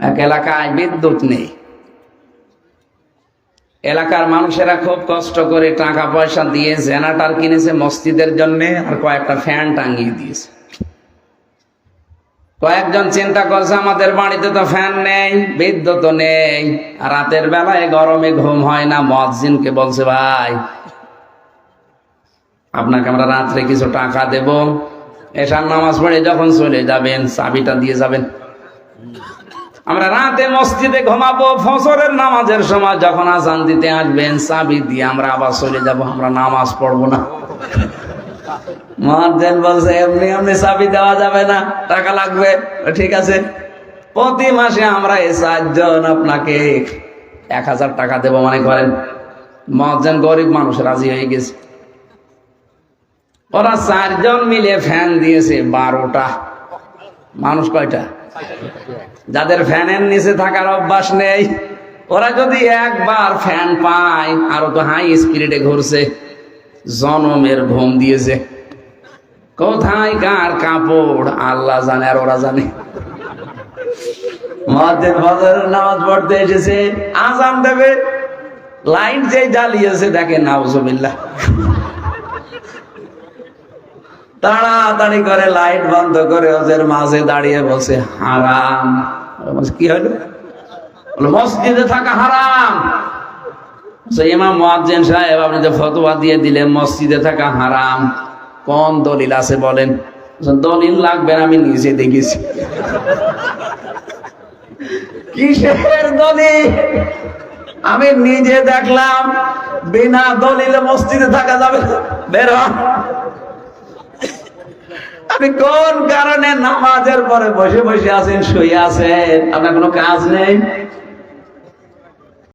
এক এলাকায় বিদ্যুৎ নেই। এলাকার মানুষেরা খুব কষ্ট করে টাকা পয়সা দিয়ে জেনারেটর কিনেছে মসজিদের জন্য আর কয়েকটা ফ্যান টাঙিয়ে দিয়েছে। কয়েকজন চিন্তা করছে, আমাদের বাড়িতে তো ফ্যান নেই, বিদ্যুৎ নেই রাতের বেলায় গরমে ঘুম হয় না। মসজিদকে বলছে, ভাই, আপনাকে আমরা রাত্রে কিছু টাকা দেব, এসার নামাজ পড়ে যখন চলে যাবেন, চাবিটা দিয়ে যাবেন। আমরা রাতে মসজিদে ঘুমাবো ফসরের নামাজের সময় যখন আজান দিতে আসবেন, চাবি দিয়ে আমরা আবার চলে যাব, আমরা নামাজ পড়ব না। মহাদেন বলছে, এমনি এমনি চাবি দেওয়া যাবে না, টাকা লাগবে? ঠিক আছে। প্রতি মাসে আমরা এই চারজন আপনাকে এক হাজার টাকা দেবো, মনে করেন মহাজন গরিব মানুষ রাজি হয়ে গেছে। ওরা চারজন মিলে ফ্যান দিয়েছে বারোটা। মানুষ কয়টা? যাদের ফ্যানের নিচে থাকার অভ্যাস নেই, ওরা যদি একবার ফ্যান পায়, আরও তো হাই স্পিরিটে ঘুরছে, জনমের ঘুম দিয়েছে। কোথায় কার কাপড়? আল্লাহ জানে আর ওরা জানে। নামাজ পড়তে এসেছে, আজান দেবে। লাইট যে জ্বালিয়েছে, দেখে নাউজুবিল্লাহ। তাড়াতাড়ি করে লাইট বন্ধ করে ওদের মাঝে দাঁড়িয়ে বসে হারাম। কি হলো? মসজিদে থাকা হারাম। সাহেব, আপনি যে ফতোয়া দিয়ে দিলেন, মসজিদে থাকা হারাম। কোন দলিল আছে বলেন? দলিল লাগবে আমি নিজে দেখেছি। কিসের দলিল? আমি নিজে দেখলাম, বিনা দলিলে মসজিদে থাকা যাবে। বের আপনি কোন কারণে নামাজের পরে বসে বসে আছেন শুয়ে আছেন? আপনার কোনো কাজ নেই?